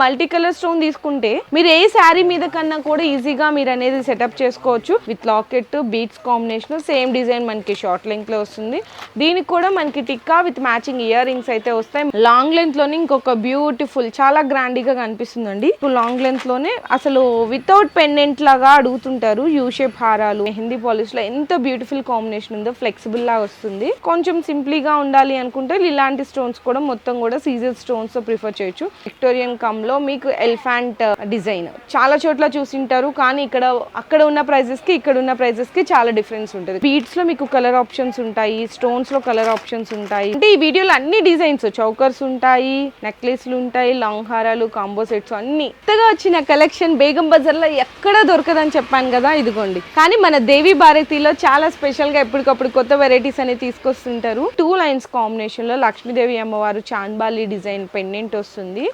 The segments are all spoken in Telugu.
మల్టీ కలర్ స్టోన్ తీసుకుంటే మీరు ఏ శారీ మీద కన్నా కూడా ఈజీగా మీరు అనేది సెటప్ చేసుకోవచ్చు. With locket beads combination same design మనకి షార్ట్ లెంత్లో వస్తుంది. దీనికి కూడా మనకి tikka with matching earrings అయితే వస్తాయి. లాంగ్ లెంత్లోనే ఇంకొక బ్యూటిఫుల్ చాలా గ్రాండ్గా కనిపిస్తుందండి లాంగ్ లెంత్లోనే అసలు వితౌట్ పెండెంట్ లాగా అడుగుతుంటారు. యూ షేప్ హారాలు హిందీ పాలిష్లో ఎంత బ్యూటిఫుల్ కాంబినేషన్ ఉందో ఫ్లెక్సిబుల్ లా వస్తుంది. కొంచెం సింప్లీగా ఉండాలి అనుకుంటే ఇలాంటి స్టోన్స్ కూడా మొత్తం కూడా సీజర్ స్టోన్స్తో ప్రిఫర్ చేయొచ్చు. విక్టోరియన్ కమ్ లో మీకు ఎలిఫాంట్ డిజైన్. చాలా చోట్ల చూసింటారు కానీ ఇక్కడ అక్కడ ఉన్న ప్రైజెస్కి ఇక్కడ ఉన్న ప్రైజెస్కి చాలా డిఫరెన్స్ ఉంటుంది. బీడ్స్లో మీకు కలర్ ఆప్షన్స్ ఉంటాయి స్టోన్స్లో కలర్ ఆప్షన్స్ ఉంటాయి. అంటే ఈ వీడియోలో అన్ని డిజైన్స్ చౌకర్స్ ఉంటాయి నెక్లెస్లు ఉంటాయి లాంగ్ హారాలు కాంబో సెట్స్ అన్ని. కొత్తగా వచ్చిన కలెక్షన్ బేగం బజార్లో ఎక్కడ దొరకదని చెప్పాను కదా ఇదిగోండి. కానీ మన దేవి భారతిలో చాలా స్పెషల్గా ఎప్పటికప్పుడు కొత్త వెరైటీస్ అనేవి తీసుకొస్తుంటారు. టూ లైన్స్ కాంబినేషన్లో లక్ష్మీదేవి అమ్మవారు చాంద్బాలి డిజైన్ పెండెంట్ వస్తుంది.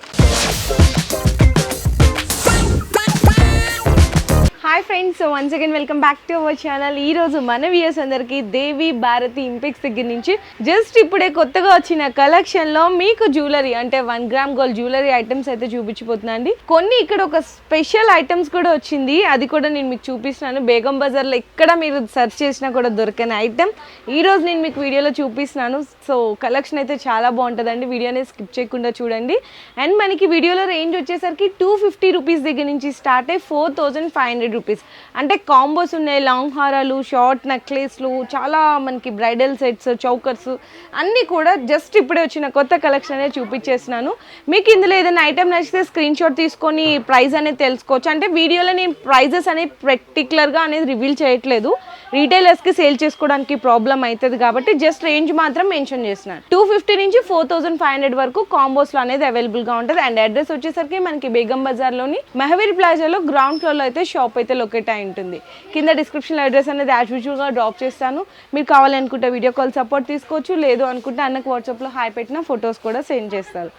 Thank you. Friends once again welcome back to our channel ఈ రోజు మన వ్యూస్ అందరికి దేవి భారతి ఇంపెక్స్ దగ్గర నుంచి జస్ట్ ఇప్పుడే కొత్తగా వచ్చిన కలెక్షన్లో మీకు జ్యువెలరీ అంటే one gram gold jewellery items అయితే చూపించిపోతున్నా అండి. కొన్ని ఇక్కడ ఒక స్పెషల్ ఐటమ్స్ కూడా వచ్చింది. అది కూడా నేను మీకు చూపిస్తున్నాను. బేగం బజార్లో ఎక్కడ మీరు సెర్చ్ చేసినా కూడా దొరకని ఐటమ్ ఈ రోజు నేను మీకు వీడియోలో చూపిస్తున్నాను. సో కలెక్షన్ అయితే చాలా బాగుంటుందండి. వీడియోనే స్కిప్ చేయకుండా చూడండి. అండ్ మనకి వీడియోలో రేంజ్ వచ్చేసరికి టూ ఫిఫ్టీ రూపీస్ దగ్గర నుంచి స్టార్ట్ అయ్యి four thousand five hundred rupees అంటే కాంబోస్ ఉన్నాయి లాంగ్ హారాలు షార్ట్ నెక్లెస్లు చాలా మనకి బ్రైడల్ సెట్స్ చౌకర్స్ అన్నీ కూడా జస్ట్ ఇప్పుడే వచ్చిన కొత్త కలెక్షన్ అనేది చూపించేస్తున్నాను. మీకు ఇందులో ఏదైనా ఐటెం నచ్చితే స్క్రీన్ షాట్ తీసుకొని ప్రైస్ అనేది తెలుసుకోవచ్చు. అంటే వీడియోలో నేను ప్రైజెస్ అనేది పర్టికులర్గా అనేది రివీల్ చేయట్లేదు. రీటైలర్స్కి సేల్ చేసుకోవడానికి ప్రాబ్లం అవుతుంది కాబట్టి జస్ట్ రేంజ్ మాత్రం మెన్షన్ చేస్తున్నాను. టూ ఫిఫ్టీ నుంచి ఫోర్ థౌసండ్ ఫైవ్ హండ్రెడ్ వరకు కాంబోస్లో అనేది అవైలబుల్గా ఉంటుంది. అండ్ అడ్రస్ వచ్చేసరికి మనకి బేగం బజార్లోని మెహవీర్ ప్లాజాలో గ్రౌండ్ ఫ్లోర్లో అయితే షాప్ అయితే లొకేట్ అయి ఉంటుంది. కింద డిస్క్రిప్షన్లో అడ్రస్ అనేది యాజ్ యూజువల్గా డ్రాప్ చేస్తాను. మీరు కావాలనుకుంటే వీడియో కాల్ సపోర్ట్ తీసుకోవచ్చు లేదు అనుకుంటే అన్నకు వాట్సాప్లో హాయ్ పెట్టిన ఫొటోస్ కూడా సెండ్ చేస్తారు.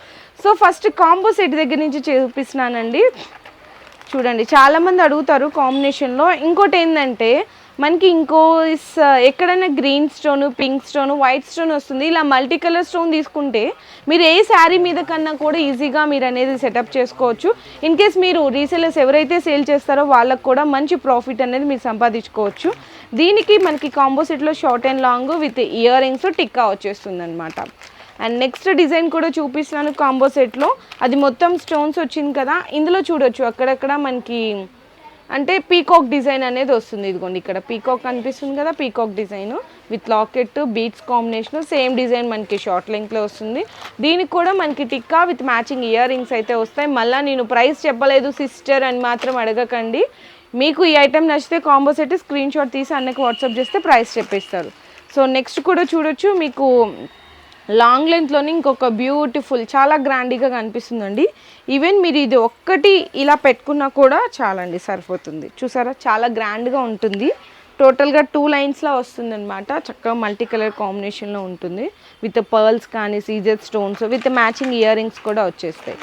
సో ఫస్ట్ కాంబో సెట్ దగ్గర నుంచి చూపిస్తున్నానండి. చూడండి చాలామంది అడుగుతారు కాంబినేషన్లో ఇంకోటి ఏంటంటే మనకి ఇంకో uh, ఎక్కడైనా green stone pink stone white stone వస్తుంది. ఇలా మల్టీ కలర్ స్టోన్ తీసుకుంటే మీరు ఏ శారీ మీద కన్నా కూడా ఈజీగా మీరు అనేది సెటప్ చేసుకోవచ్చు. ఇన్ కేస్ మీరు రీసేలర్స్ ఎవరైతే సేల్ చేస్తారో వాళ్ళకు కూడా మంచి ప్రాఫిట్ అనేది మీరు సంపాదించుకోవచ్చు. దీనికి మనకి కాంబో సెట్లో short and long with earrings tikka వచ్చేస్తుంది అనమాట అండ్ నెక్స్ట్ డిజైన్ కూడా చూపిస్తున్నాను కాంబో సెట్లో అది మొత్తం స్టోన్స్ వచ్చింది కదా. ఇందులో చూడొచ్చు. అక్కడక్కడ మనకి అంటే పీకాక్ డిజైన్ అనేది వస్తుంది ఇదిగోండి ఇక్కడ. పీకాక్ కనిపిస్తుంది కదా peacock design with locket beads combination same design మనకి షార్ట్ లెంగ్త్లో వస్తుంది. దీనికి కూడా మనకి tikka with matching earrings అయితే వస్తాయి. మళ్ళీ నేను ప్రైస్ చెప్పలేదు సిస్టర్ అని మాత్రం అడగకండి. మీకు ఈ ఐటెం నచ్చితే కాంబో సెట్ స్క్రీన్ షాట్ తీసి అన్నకి వాట్సాప్ చేస్తే ప్రైస్ చెప్పేస్తారు. సో నెక్స్ట్ కూడా చూడొచ్చు. మీకు లాంగ్ లెంత్లోని ఇంకొక బ్యూటిఫుల్ చాలా గ్రాండీగా కనిపిస్తుందండి. ఈవెన్ మీరు ఇది ఒక్కటి ఇలా పెట్టుకున్నా కూడా చాలండి సరిపోతుంది. చూసారా? చాలా గ్రాండ్గా ఉంటుంది. టోటల్గా టూ లైన్స్లో వస్తుంది అనమాట చక్కగా మల్టీ కలర్ కాంబినేషన్లో ఉంటుంది. విత్ పర్ల్స్ కానీ సీజర్ stones with matching earrings కూడా వచ్చేస్తాయి.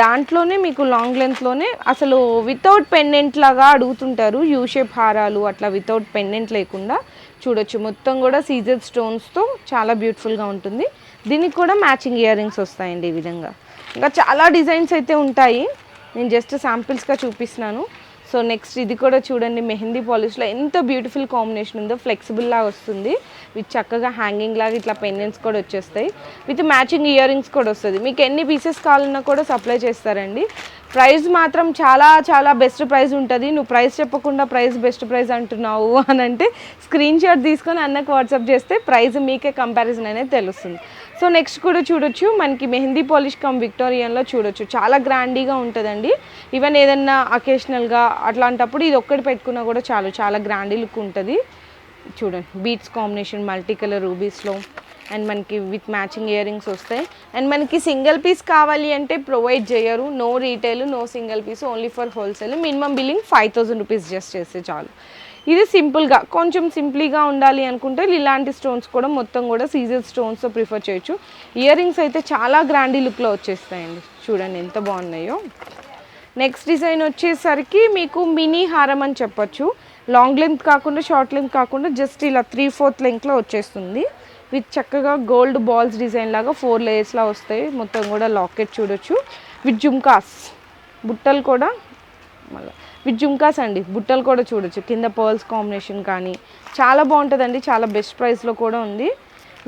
దాంట్లోనే మీకు లాంగ్ లెంత్లోనే అసలు వితౌట్ పెండెంట్ లాగా అడుగుతుంటారు. యూ షేప్ హారాలు అట్లా వితౌట్ పెండెంట్ లేకుండా చూడొచ్చు. మొత్తం కూడా సీజర్ స్టోన్స్తో చాలా బ్యూటిఫుల్గా ఉంటుంది. దీనికి కూడా మ్యాచింగ్ ఇయర్ రింగ్స్ వస్తాయండి ఈ విధంగా. ఇంకా చాలా డిజైన్స్ అయితే ఉంటాయి. నేను జస్ట్ శాంపిల్స్గా చూపిస్తున్నాను. సో నెక్స్ట్ ఇది కూడా చూడండి మెహందీ పాలిష్లో ఎంత బ్యూటిఫుల్ కాంబినేషన్ ఉందో ఫ్లెక్సిబుల్ లాగా వస్తుంది. విత్ చక్కగా హ్యాంగింగ్ లాగా ఇట్లా పెండెంట్స్ కూడా వచ్చేస్తాయి. విత్ మ్యాచింగ్ ఇయర్ రింగ్స్ కూడా వస్తుంది. మీకు ఎన్ని పీసెస్ కావాలన్నా కూడా సప్లై చేస్తారండి. ప్రైస్ మాత్రం చాలా చాలా బెస్ట్ ప్రైస్ ఉంటుంది. నువ్వు ప్రైస్ చెప్పకుండా ప్రైస్ బెస్ట్ ప్రైస్ అంటున్నావు అని అంటే స్క్రీన్ షాట్ తీసుకొని అన్నకు వాట్సాప్ చేస్తే ప్రైస్ మీకే కంపారిజన్ అనేది తెలుస్తుంది. సో నెక్స్ట్ కూడా చూడొచ్చు. మనకి మెహందీ పాలిష్ కమ్ విక్టోరియన్లో చూడొచ్చు. చాలా గ్రాండీగా ఉంటుందండి. ఈవెన్ ఏదన్నా అకేషనల్గా అట్లాంటప్పుడు ఇది ఒక్కటి పెట్టుకున్నా కూడా చాలు. చాలా గ్రాండీ లుక్ ఉంటుంది. చూడండి. బీట్స్ కాంబినేషన్ మల్టీ కలర్ రూబీస్లో. అండ్ మనకి విత్ మ్యాచింగ్ ఇయర్ రింగ్స్ వస్తాయి. అండ్ మనకి సింగిల్ పీస్ కావాలి అంటే ప్రొవైడ్ చేయరు. No retail no single piece only for wholesale. Minimum billing five thousand rupees just చేస్తే చాలు. ఇది సింపుల్గా కొంచెం సింప్లీగా ఉండాలి అనుకుంటే ఇలాంటి స్టోన్స్ కూడా మొత్తం కూడా సీజర్ స్టోన్స్తో ప్రిఫర్ చేయొచ్చు. ఇయర్ రింగ్స్ అయితే చాలా గ్రాండీ లుక్లో వచ్చేస్తాయండి. చూడండి ఎంత బాగున్నాయో. నెక్స్ట్ డిజైన్ వచ్చేసరికి మీకు మినీ హారం అని చెప్పొచ్చు. లాంగ్ లెంత్ కాకుండా షార్ట్ లెంత్ కాకుండా జస్ట్ ఇలా త్రీ ఫోర్త్ లెంత్లో వచ్చేస్తుంది. విత్ చక్కగా గోల్డ్ బాల్స్ డిజైన్ లాగా ఫోర్ లేయర్స్లా వస్తాయి. మొత్తం కూడా లాకెట్ చూడొచ్చు. విత్ జుమ్కాస్ బుట్టలు కూడా మళ్ళీ విత్ జుంకాస్ అండి. బుట్టలు కూడా చూడొచ్చు. కింద పర్ల్స్ కాంబినేషన్ కానీ చాలా బాగుంటుందండి. చాలా బెస్ట్ ప్రైస్లో కూడా ఉంది.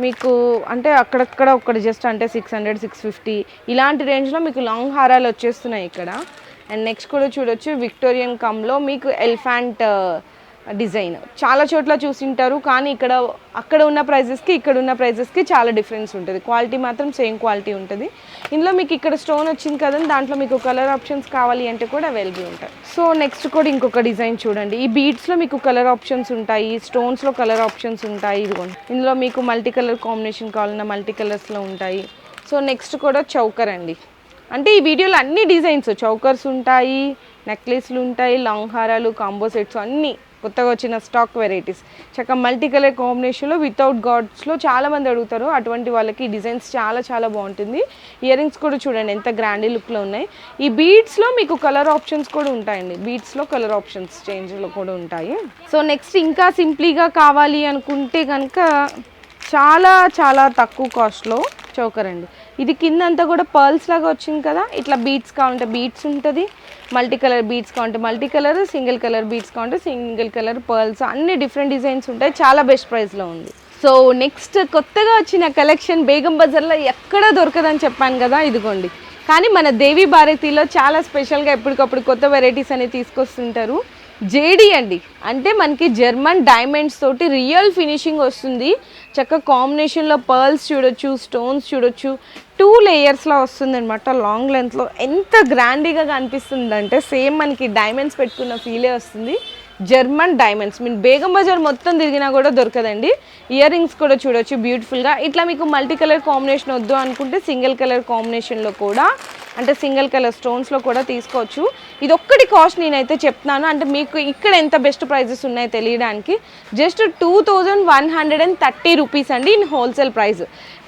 మీకు అంటే అక్కడక్కడ ఒకటి జస్ట్ అంటే సిక్స్ హండ్రెడ్ సిక్స్ ఫిఫ్టీ ఇలాంటి రేంజ్లో మీకు లాంగ్ హారాలు వచ్చేస్తున్నాయి ఇక్కడ. అండ్ నెక్స్ట్ కూడా చూడొచ్చు. విక్టోరియన్ కమ్లో మీకు ఎలిఫాంట్ డిజైన్. చాలా చోట్ల చూసింటారు కానీ ఇక్కడ అక్కడ ఉన్న ప్రైజెస్కి ఇక్కడ ఉన్న ప్రైజెస్కి చాలా డిఫరెన్స్ ఉంటుంది. క్వాలిటీ మాత్రం సేమ్ క్వాలిటీ ఉంటుంది. ఇందులో మీకు ఇక్కడ స్టోన్ వచ్చింది కదండి దాంట్లో మీకు కలర్ ఆప్షన్స్ కావాలి అంటే కూడా అవైలబుల్ ఉంటాయి. సో నెక్స్ట్ కూడా ఇంకొక డిజైన్ చూడండి. ఈ బీడ్స్లో మీకు కలర్ ఆప్షన్స్ ఉంటాయి స్టోన్స్లో కలర్ ఆప్షన్స్ ఉంటాయి ఇదిగోండి. ఇందులో మీకు మల్టీ కలర్ కాంబినేషన్ కావాలన్నా మల్టీ కలర్స్లో ఉంటాయి. సో నెక్స్ట్ కూడా చౌకర్ అండి. అంటే ఈ వీడియోలో అన్ని డిజైన్స్ చౌకర్స్ ఉంటాయి నెక్లెస్లు ఉంటాయి లాంగ్ హారాలు కాంబో సెట్స్ అన్నీ కొత్తగా వచ్చిన స్టాక్ వెరైటీస్. చక్కగా మల్టీ కలర్ కాంబినేషన్లో వితౌట్ గాడ్స్లో చాలా మంది అడుగుతారు. అటువంటి వాళ్ళకి డిజైన్స్ చాలా చాలా బాగుంటుంది. ఇయర్ రింగ్స్ కూడా చూడండి ఎంత గ్రాండీ లుక్లో ఉన్నాయి. ఈ బీడ్స్లో మీకు కలర్ ఆప్షన్స్ కూడా ఉంటాయండి. బీడ్స్లో కలర్ ఆప్షన్స్ చేంజ్లో కూడా ఉంటాయి. సో నెక్స్ట్ ఇంకా సింప్లీగా కావాలి అనుకుంటే కనుక చాలా చాలా తక్కువ కాస్ట్లో చౌకర్ అండి ఇది కింద అంతా కూడా పర్ల్స్ లాగా వచ్చింది కదా? ఇట్లా బీట్స్ కావాలంటే బీట్స్ ఉంటుంది మల్టీ కలర్ బీట్స్ కావాలంటే multi colour single colour beads కావాలంటే సింగిల్ కలర్ పర్ల్స్ అన్ని డిఫరెంట్ డిజైన్స్ ఉంటాయి చాలా బెస్ట్ ప్రైస్లో ఉంది. సో నెక్స్ట్ కొత్తగా వచ్చిన కలెక్షన్ బేగం బజార్లో ఎక్కడ దొరకదని చెప్పాను కదా ఇదిగోండి. కానీ మన దేవి భారతిలో చాలా స్పెషల్గా ఎప్పటికప్పుడు కొత్త వెరైటీస్ అనేవి తీసుకొస్తుంటారు. జేడి అండి. అంటే మనకి జర్మన్ డైమండ్స్ తోటి రియల్ ఫినిషింగ్ వస్తుంది. చక్క కాంబినేషన్లో పర్ల్స్ చూడొచ్చు స్టోన్స్ చూడొచ్చు. టూ లేయర్స్లో వస్తుంది అనమాట లాంగ్ లెంత్లో ఎంత గ్రాండీగా కనిపిస్తుంది అంటే సేమ్ మనకి డైమండ్స్ పెట్టుకున్న ఫీలే వస్తుంది. German diamonds mean Begum Bazaar మొత్తం తిరిగినా కూడా దొరకదండి. ఇయర్ రింగ్స్ కూడా చూడొచ్చు బ్యూటిఫుల్గా ఇట్లా మీకు మల్టీ కలర్ కాంబినేషన్ వద్దు అనుకుంటే సింగిల్ కలర్ కాంబినేషన్లో కూడా అంటే సింగిల్ కలర్ స్టోన్స్లో కూడా తీసుకోవచ్చు. ఇది ఒక్కటి కాస్ట్ నేనైతే చెప్తున్నాను. అంటే మీకు ఇక్కడ ఎంత బెస్ట్ ప్రైజెస్ ఉన్నాయో తెలియడానికి just two thousand one hundred and thirty rupees అండి ఇన్ హోల్సేల్ ప్రైస్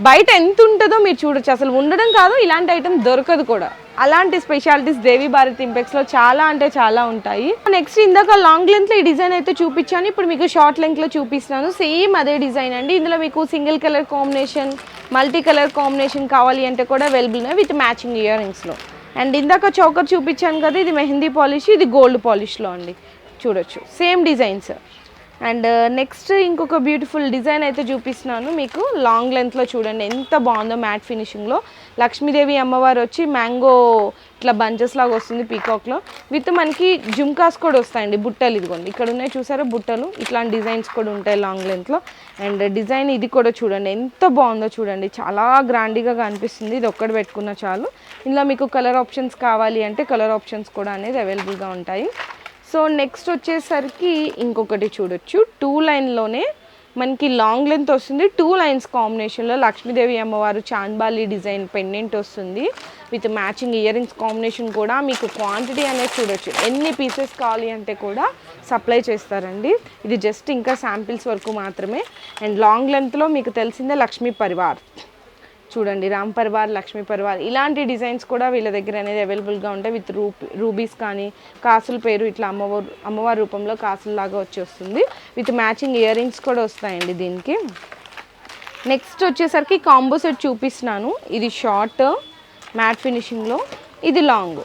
బయట ఎంత ఉంటుందో మీరు చూడొచ్చు. అసలు ఉండడం కాదు ఇలాంటి ఐటెం దొరకదు కూడా. అలాంటి స్పెషాలిటీస్ దేవి భారత్ ఇంపెక్స్లో చాలా అంటే చాలా ఉంటాయి. నెక్స్ట్ ఇందాక లాంగ్ లెంత్లో ఈ డిజైన్ అయితే చూపించాను. ఇప్పుడు మీకు షార్ట్ లెంత్లో చూపిస్తున్నాను. సేమ్ అదే డిజైన్ అండి. ఇందులో మీకు single colour combination multi colour combination కావాలి అంటే కూడా అవైలబుల్ ఉన్నాయి విత్ మ్యాచింగ్ ఇయర్ రింగ్స్లో అండ్ ఇందాక చౌకర్ చూపించాను కదా ఇది మెహందీ పాలిష్ ఇది గోల్డ్ పాలిష్లో అండి. చూడొచ్చు. Same designs and uh, next ఇంకొక బ్యూటిఫుల్ డిజైన్ అయితే చూపిస్తున్నాను మీకు. లాంగ్ లెంత్లో చూడండి ఎంత బాగుందో మ్యాట్ ఫినిషింగ్లో లక్ష్మీదేవి అమ్మవారు వచ్చి మ్యాంగో ఇట్లా బంచెస్ లాగా వస్తుంది పీకాక్లో విత్ మనకి జుమ్కాస్ కూడా వస్తాయండి బుట్టలు ఇదిగోండి. ఇక్కడ ఉన్నాయి చూసారా బుట్టలు? ఇట్లాంటి డిజైన్స్ కూడా ఉంటాయి లాంగ్ లెంత్లో అండ్ uh, డిజైన్ ఇది కూడా చూడండి ఎంత బాగుందో చూడండి. చాలా గ్రాండ్గా కనిపిస్తుంది ఇది ఒక్కటి పెట్టుకున్న చాలు. ఇందులో మీకు కలర్ ఆప్షన్స్ కావాలి అంటే కలర్ ఆప్షన్స్ కూడా అనేది అవైలబుల్గా ఉంటాయి. సో నెక్స్ట్ వచ్చేసరికి ఇంకొకటి చూడొచ్చు. టూ లైన్లోనే మనకి లాంగ్ లెంత్ వస్తుంది. టూ లైన్స్ కాంబినేషన్లో లక్ష్మీదేవి అమ్మవారు చాంద్బాలి డిజైన్ పెండెంట్ వస్తుంది. With matching earrings combination కూడా మీకు క్వాంటిటీ అనేది చూడొచ్చు. ఎన్ని పీసెస్ కావాలి అంటే కూడా సప్లై చేస్తారండి. ఇది జస్ట్ ఇంకా శాంపిల్స్ వరకు మాత్రమే. అండ్ లాంగ్ లెంత్లో మీకు తెలిసిందే లక్ష్మీ పరివార్. చూడండి రామ్ పరివార్ లక్ష్మీ పరివార్ ఇలాంటి డిజైన్స్ కూడా వీళ్ళ దగ్గర అనేది అవైలబుల్గా ఉంటాయి. విత్ రూపీ రూబీస్ కానీ కాసుల పేరు ఇట్లా అమ్మవారు అమ్మవారి రూపంలో కాసులలాగా వచ్చి వస్తుంది. విత్ మ్యాచింగ్ ఇయర్ రింగ్స్ కూడా వస్తాయండి దీనికి. నెక్స్ట్ వచ్చేసరికి కాంబో సెట్ చూపిస్తున్నాను. ఇది షార్ట్ మ్యాట్ ఫినిషింగ్లో ఇది లాంగ్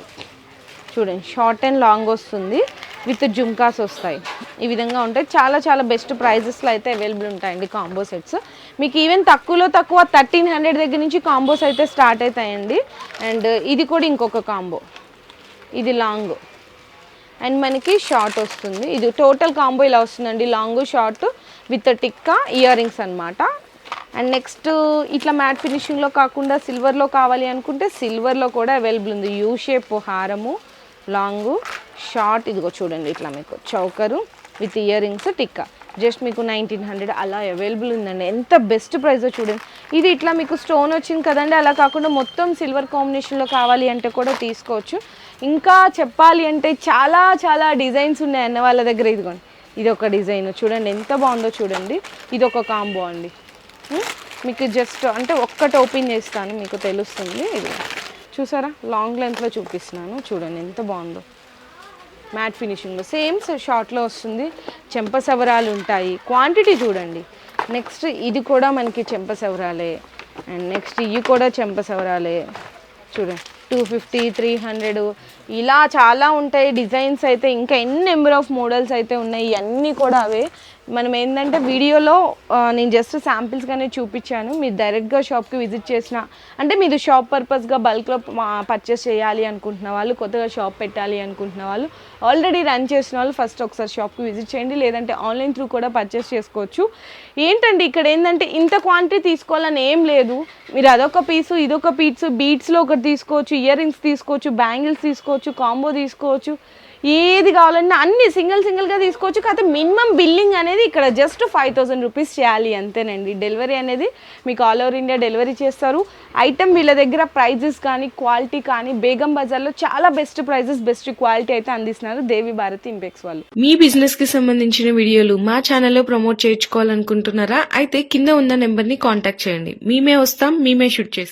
చూడండి షార్ట్ అండ్ లాంగ్ వస్తుంది. విత్ జుమ్కాస్ వస్తాయి. ఈ విధంగా ఉంటాయి. చాలా చాలా బెస్ట్ ప్రైజెస్లో అయితే అవైలబుల్ ఉంటాయండి కాంబో సెట్స్ మీకు ఈవెన్ తక్కువలో తక్కువ థర్టీన్ హండ్రెడ్ దగ్గర నుంచి కాంబోస్ అయితే స్టార్ట్ అవుతాయండి. అండ్ ఇది కూడా ఇంకొక కాంబో ఇది లాంగ్ అండ్ మనకి షార్ట్ వస్తుంది. ఇది టోటల్ కాంబో ఇలా వస్తుందండి. Long short with tikka earrings అనమాట అండ్ నెక్స్ట్ ఇట్లా మ్యాట్ ఫినిషింగ్లో కాకుండా సిల్వర్లో కావాలి అనుకుంటే సిల్వర్లో కూడా అవైలబుల్ ఉంది. యూ షేప్ హారము. లాంగ్ షార్ట్ ఇదిగో చూడండి ఇట్లా మీకు. Choker with earrings tikka. Just మీకు నైన్టీన్ హండ్రెడ్ అలా అవైలబుల్ ఉందండి. ఎంత బెస్ట్ ప్రైస్ చూడండి. ఇది ఇట్లా మీకు స్టోన్ వచ్చింది కదండి. అలా కాకుండా మొత్తం సిల్వర్ కాంబినేషన్లో కావాలి అంటే కూడా తీసుకోవచ్చు. ఇంకా చెప్పాలి అంటే చాలా చాలా డిజైన్స్ ఉన్నాయి అన్న వాళ్ళ దగ్గర. ఇదిగోండి. ఇది ఒక డిజైన్ చూడండి ఎంత బాగుందో చూడండి. ఇది ఒక కాంబో అండి. మీకు జస్ట్ అంటే ఒక్కటి ఓపెన్ చేస్తాను మీకు తెలుస్తుంది. ఇది చూసారా? లాంగ్ లెంత్లో చూపిస్తున్నాను. చూడండి ఎంత బాగుందో. మ్యాట్ ఫినిషింగ్లో సేమ్ షార్ట్లో వస్తుంది. చెంప సవరాలు ఉంటాయి. క్వాంటిటీ చూడండి. నెక్స్ట్ ఇది కూడా మనకి చెంప సవరాలే. అండ్ నెక్స్ట్ ఇవి కూడా చెంప సవరాలే. చూడండి. టూ ఫిఫ్టీ త్రీ హండ్రెడ్ ఇలా చాలా ఉంటాయి. డిజైన్స్ అయితే ఇంకా ఎన్ని నెంబర్ ఆఫ్ మోడల్స్ అయితే ఉన్నాయి. ఇవన్నీ కూడా అవే. మనం ఏంటంటే వీడియోలో నేను జస్ట్ శాంపిల్స్గానే చూపించాను. మీరు డైరెక్ట్గా షాప్కి విజిట్ చేసిన అంటే మీరు షాప్ పర్పస్గా బల్క్లో పర్చేస్ చేయాలి అనుకుంటున్న వాళ్ళు కొత్తగా షాప్ పెట్టాలి అనుకుంటున్న వాళ్ళు ఆల్రెడీ రన్ చేసిన వాళ్ళు ఫస్ట్ ఒకసారి షాప్కి విజిట్ చేయండి. లేదంటే ఆన్లైన్ త్రూ కూడా పర్చేస్ చేసుకోవచ్చు. ఏంటంటే ఇక్కడ ఏంటంటే ఇంత క్వాంటిటీ తీసుకోవాలని ఏం లేదు. మీరు అదొక పీసు ఇదొక పీట్స్ బీట్స్లో ఒకటి తీసుకోవచ్చు ఇయర్ రింగ్స్ తీసుకోవచ్చు బ్యాంగిల్స్ తీసుకోవచ్చు కాంబో తీసుకోవచ్చు. ఏది కావాలన్నా అన్ని సింగిల్ సింగిల్గా తీసుకోవచ్చు. కాకపోతే మినిమం బిల్లింగ్ అనేది ఇక్కడ జస్ట్ ఫైవ్ థౌసండ్ రూపీస్ చేయాలి అంతేనండి. డెలివరీ అనేది మీకు ఆల్ ఓవర్ ఇండియా డెలివరీ చేస్తారు. ఐటమ్ వీళ్ళ దగ్గర ప్రైజెస్ కానీ క్వాలిటీ కానీ బేగం బజార్లో చాలా బెస్ట్ ప్రైజెస్ బెస్ట్ క్వాలిటీ అయితే అందిస్తున్నారు దేవి భారతి ఇంపెక్స్ వాళ్ళు. మీ బిజినెస్కి సంబంధించిన వీడియోలు మా ఛానల్లో ప్రమోట్ చేయించుకోవాలనుకుంటున్నారా? అయితే కింద ఉన్న నెంబర్ని కాంటాక్ట్ చేయండి. మేమే వస్తాం మేమే షూట్ చేస్తాం.